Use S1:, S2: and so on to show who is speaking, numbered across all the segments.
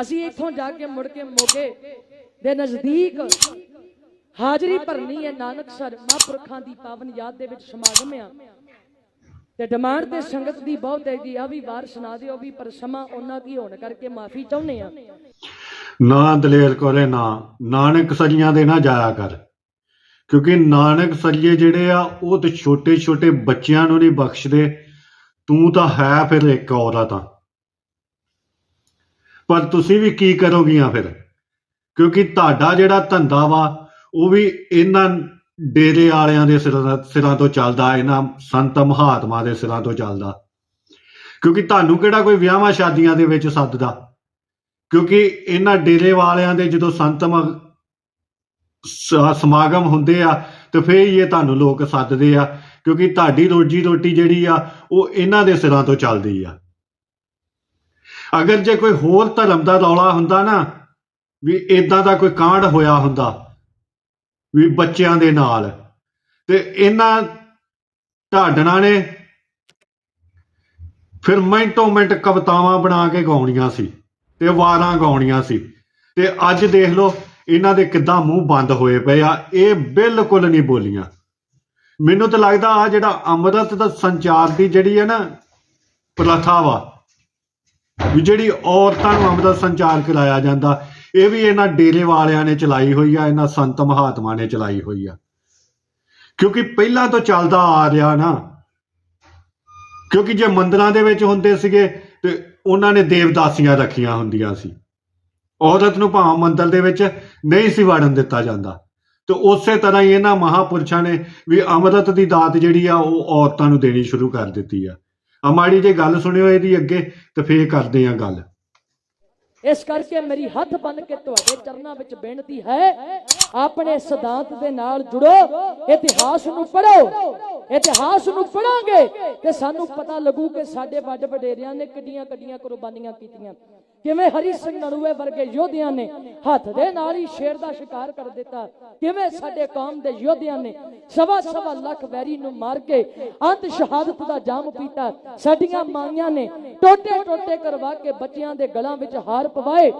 S1: ਅਸੀਂ ਇੱਥੋਂ ਜਾ ਕੇ ਮੁੜ ਕੇ ਮੋਗੇ ਦੇ ਨਜ਼ਦੀਕ ਹਾਜ਼ਰੀ ਭਰਨੀ ਹੈ ਨਾਨਕਸਰ ਮਹਾਂਪੁਰਖਾਂ ਦੀ ਪਾਵਨ ਯਾਦ ਦੇ ਵਿੱਚ ਸਮਾਗਮ ਆ। ਤੇ ਡਿਮਾਂਡ ਤੇ ਸੰਗਤ ਦੀ ਬਹੁਤ ਹੈ ਜੀ ਆ ਵੀ ਵਾਰ ਸੁਣਾ ਦਿਓ ਵੀ ਪਰ ਸਮਾਂ ਉਹਨਾਂ ਕੀ ਹੋਣ ਕਰਕੇ ਮਾਫੀ ਚਾਹੁੰਦੇ ਆ
S2: ਨਾ ਦਲੇਰ ਕੋਲੇ ਨਾ, ਨਾਨਕ ਸਰੀਆਂ ਦੇ ਨਾ ਜਾਇਆ ਕਰ। ਕਿਉਂਕਿ ਨਾਨਕ ਸਰੀਏ ਜਿਹੜੇ ਆ, ਉਹ ਤੇ ਛੋਟੇ ਛੋਟੇ ਬੱਚਿਆਂ ਨੂੰ ਨਹੀਂ ਬਖਸ਼ਦੇ। ਤੂੰ ਤਾਂ ਹੈ ਫਿਰ ਇੱਕ ਔਰਤ ਆ। ਪਰ ਤੁਸੀਂ ਵੀ ਕੀ ਕਰੋਗੀਆਂ ਫਿਰ? ਕਿਉਂਕਿ ਤੁਹਾਡਾ ਜਿਹੜਾ ਧੰਦਾ ਵਾ, ਉਹ ਵੀ ਇਹਨਾਂ ਡੇਰੇ ਵਾਲਿਆਂ ਦੇ ਸਿਰਾਂ ਸਿਰਾਂ ਤੋਂ ਚੱਲਦਾ, ਇਹਨਾਂ ਸੰਤ ਮਹਾਤਮਾ ਦੇ ਸਿਰਾਂ ਤੋਂ ਚੱਲਦਾ। ਕਿਉਂਕਿ ਤੁਹਾਨੂੰ ਕਿਹੜਾ ਕੋਈ ਵਿਆਹਾਂ ਸ਼ਾਦੀਆਂ ਦੇ ਵਿੱਚ ਸੱਦਦਾ? ਕਿਉਂਕਿ ਇਹਨਾਂ ਡੇਰੇ ਵਾਲਿਆਂ ਦੇ ਜਦੋਂ ਸੰਤ ਮ- ਸਮਾਗਮ ਹੁੰਦੇ ਆ, ਤੇ ਫੇਰ ਹੀ ਇਹ ਤੁਹਾਨੂੰ ਲੋਕ ਸੱਦਦੇ ਆ। ਕਿਉਂਕਿ ਤੁਹਾਡੀ ਰੋਜੀ ਰੋਟੀ ਜਿਹੜੀ ਆ, ਉਹ ਇਹਨਾਂ ਦੇ ਸਿਰਾਂ ਤੋਂ ਚੱਲਦੀ ਆ। ਅਗਰ ਜੇ ਕੋਈ ਹੋਰ ਧਰਮ ਦਾ ਰੌਲਾ ਹੁੰਦਾ ਨਾ, ਵੀ ਇਦਾਂ ਦਾ ਕੋਈ ਕਾਂਡ ਹੋਇਆ ਹੁੰਦਾ, ਵੀ ਬੱਚਿਆਂ ਦੇ ਨਾਲ, ਤੇ ਇਹਨਾਂ ਢਾਡਣਾ ਨੇ ਫਿਰ ਮਿੰਟੋ ਮਿੰਟ ਕਵਿਤਾਵਾਂ ਬਣਾ ਕੇ ਗਾਉਣੀਆਂ ਸੀ, ਤੇ ਵਾਰਾਂ ਗਾਉਣੀਆਂ ਸੀ, ਤੇ ਅੱਜ ਦੇਖ ਲਓ ਇਹਨਾਂ ਦੇ ਕਿੱਦਾਂ ਮੂੰਹ ਬੰਦ ਹੋਏ ਪਏ ਆ, ਇਹ ਬਿਲਕੁਲ ਨਹੀਂ ਬੋਲੀਆਂ। ਮੈਨੂੰ ਤਾਂ ਲੱਗਦਾ ਆ ਜਿਹੜਾ ਅੰਮ੍ਰਿਤ ਦਾ ਸੰਚਾਰ ਦੀ ਜਿਹੜੀ ਹੈ ਨਾ ਪ੍ਰਥਾ ਵਾ ਵੀ ਜਿਹੜੀ ਔਰਤਾਂ ਨੂੰ ਅੰਮ੍ਰਿਤ ਸੰਚਾਰ ਕਰਾਇਆ ਜਾਂਦਾ, ਇਹ ਵੀ ਇਹਨਾਂ ਡੇਰੇ ਵਾਲਿਆਂ ਨੇ ਚਲਾਈ ਹੋਈ ਆ, ਇਹਨਾਂ ਸੰਤ ਮਹਾਤਮਾ ਨੇ ਚਲਾਈ ਹੋਈ ਆ। ਕਿਉਂਕਿ ਪਹਿਲਾਂ ਤੋਂ ਚੱਲਦਾ ਆ ਰਿਹਾ ਨਾ। ਕਿਉਂਕਿ ਜੇ ਮੰਦਰਾਂ ਦੇ ਵਿੱਚ ਹੁੰਦੇ ਸੀਗੇ, ਤੇ ਉਹਨਾਂ ਨੇ ਦੇਵਦਾਸੀਆਂ ਰੱਖੀਆਂ ਹੁੰਦੀਆਂ ਸੀ। ਔਰਤ ਨੂੰ ਭਾਵੇਂ ਮੰਦਰ ਦੇ ਵਿੱਚ ਨਹੀਂ ਸੀ ਵੜਨ ਦਿੱਤਾ ਜਾਂਦਾ। ਤੇ ਉਸੇ ਤਰ੍ਹਾਂ ਹੀ ਇਹਨਾਂ ਮਹਾਪੁਰਸ਼ਾਂ ਨੇ ਵੀ ਅੰਮ੍ਰਿਤ ਦੀ ਦਾਤ ਜਿਹੜੀ ਆ, ਉਹ ਔਰਤਾਂ ਨੂੰ ਦੇਣੀ ਸ਼ੁਰੂ ਕਰ ਦਿੱਤੀ ਆ। ਆ ਮਾੜੀ ਜੇ ਗੱਲ ਸੁਣਿਓ ਇਹਦੀ ਅੱਗੇ ਤੇ ਫੇਰ ਕਰਦੇ ਆ ਗੱਲ।
S1: ਇਸ ਕਰਕੇ ਮੇਰੀ ਹੱਥ ਬੰਨ ਕੇ ਤੁਹਾਡੇ ਚਰਨਾਂ ਵਿੱਚ ਬੇਨਤੀ ਹੈ, ਆਪਣੇ ਸਿਧਾਂਤ ਦੇ ਨਾਲ ਜੁੜੋ, ਇਤਿਹਾਸ ਨੂੰ ਪੜ੍ਹੋ, ਇਤਿਹਾਸ ਨੂੰ ਪੜਾਂਗੇ ਤੇ ਸਾਨੂੰ ਪਤਾ ਲੱਗੂ ਕਿ ਸਾਡੇ ਵੱਡ ਵਡੇਰਿਆਂ ਨੇ ਕਿੱਡੀਆਂ ਕਿੱਡੀਆਂ ਕੁਰਬਾਨੀਆਂ ਕੀਤੀਆਂ। ਕਿਵੇਂ ਹਰੀ ਸਿੰਘ ਨਲੂਏ ਵਰਗੇ ਯੋਧਿਆਂ ਨੇ ਹੱਥ ਦੇ ਨਾਲ ਹੀ ਸ਼ੇਰ ਦਾ ਸ਼ਿਕਾਰ ਕਰ ਦਿੱਤਾ? ਕਿਵੇਂ ਸਾਡੇ ਕੌਮ ਦੇ ਯੋਧਿਆਂ ਨੇ ਸਵਾ ਸਵਾ ਲੱਖ ਵੈਰੀ ਨੂੰ ਮਾਰ ਕੇ ਅੰਤ ਸ਼ਹਾਦਤ ਦਾ ਜਾਮ ਪੀਤਾ? ਸਾਡੀਆਂ ਮਾਈਆਂ ਨੇ ਟੋਟੇ ਟੋਟੇ ਕਰਵਾ ਕੇ ਬੱਚਿਆਂ ਦੇ ਗਲਾਂ ਵਿੱਚ ਹਾਰ ਪਵਾਏ।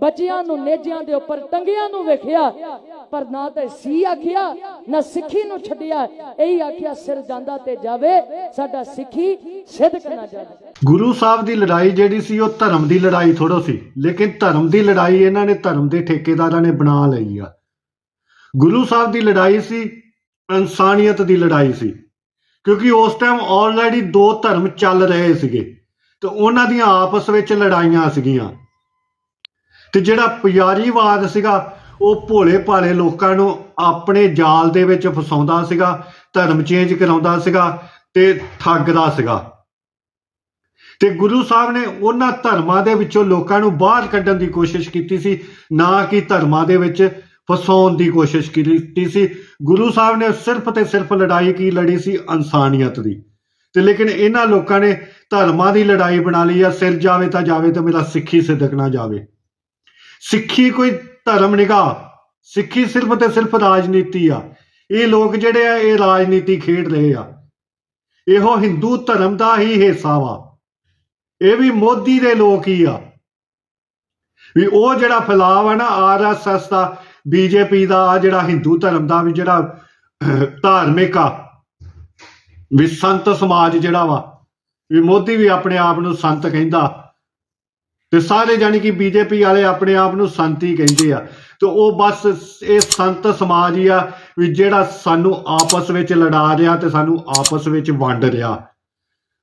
S1: ਬੱਚਿਆਂ ਨੂੰ ਨੇਜਿਆਂ ਦੇ ਉੱਪਰ ਟੰਗਿਆਂ ਨੂੰ ਵੇਖਿਆ, ਪਰ ਨਾ ਤੇ ਸੀ ਆਖਿਆ, ਨਾ ਸਿੱਖੀ ਨੂੰ ਛੱਡਿਆ। ਇਹੀ ਆਖਿਆ, ਸਿਰ ਜਾਂਦਾ ਤੇ ਜਾਵੇ, ਸਾਡਾ ਸਿੱਖੀ ਸਿੱਧ ਨਾ ਜਾਵੇ।
S2: ਗੁਰੂ ਸਾਹਿਬ ਦੀ ਲੜਾਈ ਜਿਹੜੀ ਸੀ, ਉਹ ਧਰਮ ਦੀ ਲੜਾਈ ਥੋੜੋ ਸੀ। ਲੇਕਿਨ ਧਰਮ ਦੀ ਲੜਾਈ ਇਹਨਾਂ ਨੇ ਧਰਮ ਦੇ ਠੇਕੇਦਾਰਾਂ ਨੇ ਬਣਾ ਲਈ ਆ। ਗੁਰੂ ਸਾਹਿਬ ਦੀ ਲੜਾਈ ਸੀ, ਇਨਸਾਨੀਅਤ ਦੀ ਲੜਾਈ ਸੀ। ਕਿਉਂਕਿ ਉਸ ਟਾਈਮ ਆਲਰੇਡੀ ਦੋ ਧਰਮ ਚੱਲ ਰਹੇ ਸੀਗੇ। ਤੇ ਉਹਨਾਂ ਦੀਆਂ ਆਪਸ ਵਿੱਚ ਲੜਾਈਆਂ ਸੀਗੀਆਂ। ਤੇ ਜਿਹੜਾ ਪਿਆਰੀਵਾਦ ਸੀਗਾ, ਉਹ ਭੋਲੇ ਭਾਲੇ ਲੋਕਾਂ ਨੂੰ ਆਪਣੇ ਜਾਲ ਦੇ ਵਿੱਚ ਫਸਾਉਂਦਾ ਸੀਗਾ, ਧਰਮ ਚੇਂਜ ਕਰਾਉਂਦਾ ਸੀਗਾ ਤੇ ਠੱਗਦਾ ਸੀਗਾ। ਤੇ ਗੁਰੂ ਸਾਹਿਬ ਨੇ ਉਹਨਾਂ ਧਰਮਾਂ ਦੇ ਵਿੱਚੋਂ ਲੋਕਾਂ ਨੂੰ ਬਾਹਰ ਕੱਢਣ ਦੀ ਕੋਸ਼ਿਸ਼ ਕੀਤੀ ਸੀ, ਨਾ ਕਿ ਧਰਮਾਂ ਦੇ ਵਿੱਚ ਫਸਾਉਣ ਦੀ ਕੋਸ਼ਿਸ਼ ਕੀਤੀ ਸੀ। ਗੁਰੂ ਸਾਹਿਬ ਨੇ ਸਿਰਫ ਤੇ ਸਿਰਫ ਲੜਾਈ ਕੀ ਲੜੀ ਸੀ? ਇਨਸਾਨੀਅਤ ਦੀ। ਤੇ ਲੇਕਿਨ ਇਹਨਾਂ ਲੋਕਾਂ ਨੇ ਧਰਮਾਂ ਦੀ ਲੜਾਈ ਬਣਾ ਲਈ ਆ, ਸਿਰ ਜਾਵੇ ਤਾਂ ਜਾਵੇ ਤਾਂ ਮੇਰਾ ਸਿੱਖੀ ਸਿੱਧਕ ਨਾ ਜਾਵੇ। ਸਿੱਖੀ ਕੋਈ ਧਰਮ ਨਿਗਾ ਸਿੱਖੀ ਸਿਰਫ ਤੇ ਸਿਰਫ ਰਾਜਨੀਤੀ ਆ। ਇਹ ਲੋਕ ਜਿਹੜੇ ਆ, ਇਹ ਰਾਜਨੀਤੀ ਖੇਡ ਰਹੇ ਆ। ਇਹੋ ਹਿੰਦੂ ਧਰਮ ਦਾ ਹੀ ਹਿੱਸਾ ਵਾ। ਇਹ ਵੀ ਮੋਦੀ ਦੇ ਲੋਕ ਹੀ ਆ। ਵੀ ਉਹ ਜਿਹੜਾ ਫੈਲਾਵ ਆ ਨਾ ਆਰਐਸਐਸ ਦਾ ਬੀਜੇਪੀ ਦਾ ਆਹ ਜਿਹੜਾ ਹਿੰਦੂ ਧਰਮ ਦਾ ਵੀ ਜਿਹੜਾ ਅਹ, ਧਾਰਮਿਕ ਆ ਵੀ ਸੰਤ ਸਮਾਜ ਜਿਹੜਾ ਵਾ ਵੀ ਮੋਦੀ ਵੀ ਆਪਣੇ ਆਪ ਨੂੰ ਸੰਤ ਕਹਿੰਦਾ। ਤੇ ਸਾਰੇ ਜਾਨੀ ਕਿ ਬੀਜੇਪੀ ਵਾਲੇ ਆਪਣੇ ਆਪ ਨੂੰ ਸੰਤ ਹੀ ਕਹਿੰਦੇ ਆ। ਤੇ ਉਹ ਬਸ ਇਹ ਸੰਤ ਸਮਾਜ ਹੀ ਆ ਵੀ ਜਿਹੜਾ ਸਾਨੂੰ ਆਪਸ ਵਿੱਚ ਲੜਾ ਰਿਹਾ ਤੇ ਸਾਨੂੰ ਆਪਸ ਵਿੱਚ ਵੰਡ ਰਿਹਾ।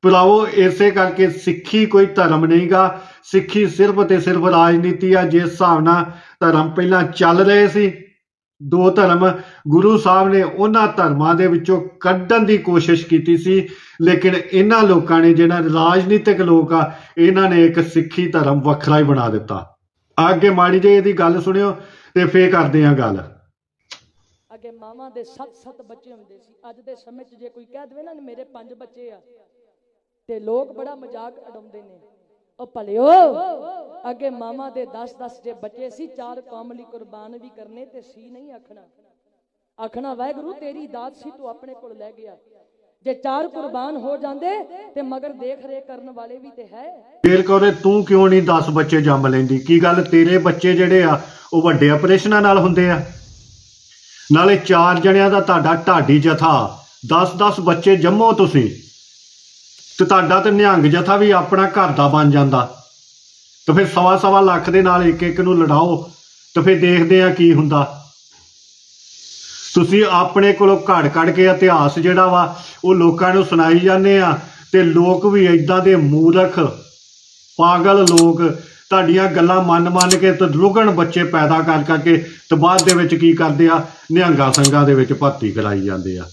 S2: ਭਰਾਵੋ ਇਸੇ ਕਰਕੇ ਸਿੱਖੀ ਕੋਈ ਧਰਮ ਨਹੀਂਗਾ। ਸਿੱਖੀ ਸਿਰਫ ਤੇ ਸਿਰਫ ਰਾਜਨੀਤੀ ਆ, ਜਿਸ ਹਿਸਾਬ ਨਾਲ ਧਰਮ ਪਹਿਲਾਂ ਚੱਲ ਰਹੇ ਸੀ। ਦੋ ਧਰਮ ਗੁਰੂ ਸਾਹਿਬ ਨੇ ਉਹਨਾਂ ਧਰਮਾਂ ਦੇ ਵਿੱਚੋਂ ਕੱਢਣ ਦੀ ਕੋਸ਼ਿਸ਼ ਕੀਤੀ ਸੀ, ਲੇਕਿਨ ਇਹਨਾਂ ਲੋਕਾਂ ਨੇ ਜਿਹੜਾ ਰਾਜਨੀਤਿਕ ਲੋਕ ਆ, ਇਹਨਾਂ ਨੇ ਇੱਕ ਸਿੱਖੀ ਧਰਮ ਵੱਖਰਾ ਹੀ ਬਣਾ ਦਿੱਤਾ। ਅੱਗੇ ਮਾੜੀ ਜਿਹੀ ਇਹਦੀ ਗੱਲ ਸੁਣਿਓ ਤੇ ਫੇਰ ਕਰਦੇ ਆ ਗੱਲ।
S1: ਅੱਗੇ ਮਾਵਾਂ ਦੇ ਸੱਤ ਸੱਤ ਬੱਚੇ ਹੁੰਦੇ ਸੀ। ਅੱਜ ਦੇ ਸਮੇਂ 'ਚ ਜੇ ਕੋਈ ਕਹਿ ਦੇਵੇ ਨਾ, ਮੇਰੇ ਪੰਜ ਬੱਚੇ ਆ ਤੇ ਲੋਕ ਬੜਾ ਮਜ਼ਾਕ ਉਡਾਉਂਦੇ ਨੇ। ਉਹ ਭਲਿਓ, ਅੱਗੇ ਮਾਵਾਂ ਦੇ 10 10 ਜੇ ਬੱਚੇ ਸੀ, ਚਾਰ ਕੌਮ ਲਈ ਕੁਰਬਾਨ ਵੀ ਕਰਨੇ ਤੇ ਸੀ ਨਹੀਂ ਆਖਣਾ। ਆਖਣਾ, ਵਾਹਿਗੁਰੂ, ਤੇਰੀ ਦਾਤ ਸੀ, ਤੂੰ ਆਪਣੇ ਕੋਲ ਲੈ ਗਿਆ। ਜੇ ਚਾਰ ਕੁਰਬਾਨ ਹੋ ਜਾਂਦੇ ਤੇ ਮਗਰ ਦੇਖ ਰੇਖ ਕਰਨ ਵਾਲੇ ਵੀ ਤੇ ਹੈ।
S2: ਫੇਰ ਕਹੋਰੇ ਤੂੰ ਕਿਉਂ ਨਹੀਂ 10 ਬੱਚੇ ਜੰਮ ਲੈਂਦੀ? ਕੀ ਗੱਲ? ਤੇਰੇ ਬੱਚੇ ਜਿਹੜੇ ਆ, ਉਹ ਵੱਡੇ ਆਪਰੇਸ਼ਨਾਂ ਨਾਲ ਹੁੰਦੇ ਆ। ਨਾਲੇ ਚਾਰ ਜਣਿਆਂ ਦਾ ਤੁਹਾਡਾ ਢਾਡੀ ਜਥਾ। 10-10 ਬੱਚੇ ਜੰਮੋ ਤੁਸੀਂ। ਤੇ ਤੁਹਾਡਾ ਤੇ ਨਿਹੰਗ ਜਥਾ ਵੀ ਆਪਣਾ ਘਰ ਦਾ ਬਣ ਜਾਂਦਾ। ਤੇ ਫਿਰ ਸਵਾ ਸਵਾ ਲੱਖ ਦੇ ਨਾਲ ਇੱਕ ਇੱਕ ਨੂੰ ਲੜਾਓ ਤੇ ਫਿਰ ਦੇਖਦੇ ਆ ਕੀ ਹੁੰਦਾ। ਤੁਸੀਂ ਆਪਣੇ ਕੋਲੋਂ ਘੜ ਘੜ ਕੇ ਇਤਿਹਾਸ ਜਿਹੜਾ ਵਾ, ਉਹ ਲੋਕਾਂ ਨੂੰ ਸੁਣਾਈ ਜਾਂਦੇ ਆ ਤੇ ਲੋਕ ਵੀ ਇਦਾਂ ਦੇ ਮੂਰਖ, ਪਾਗਲ ਲੋਕ ਤੁਹਾਡੀਆਂ ਗੱਲਾਂ ਮੰਨ ਮੰਨ ਕੇ ਤੇ ਲੁਗਣ ਬੱਚੇ ਪੈਦਾ ਕਰ ਕਰਕੇ ਤੇ ਬਾਅਦ ਦੇ ਵਿੱਚ ਕੀ ਕਰਦੇ ਆ? ਨਿਹੰਗਾ ਸੰਘਾਂ ਦੇ ਵਿੱਚ ਭਰਤੀ ਕਰਾਈ ਜਾਂਦੇ ਆ।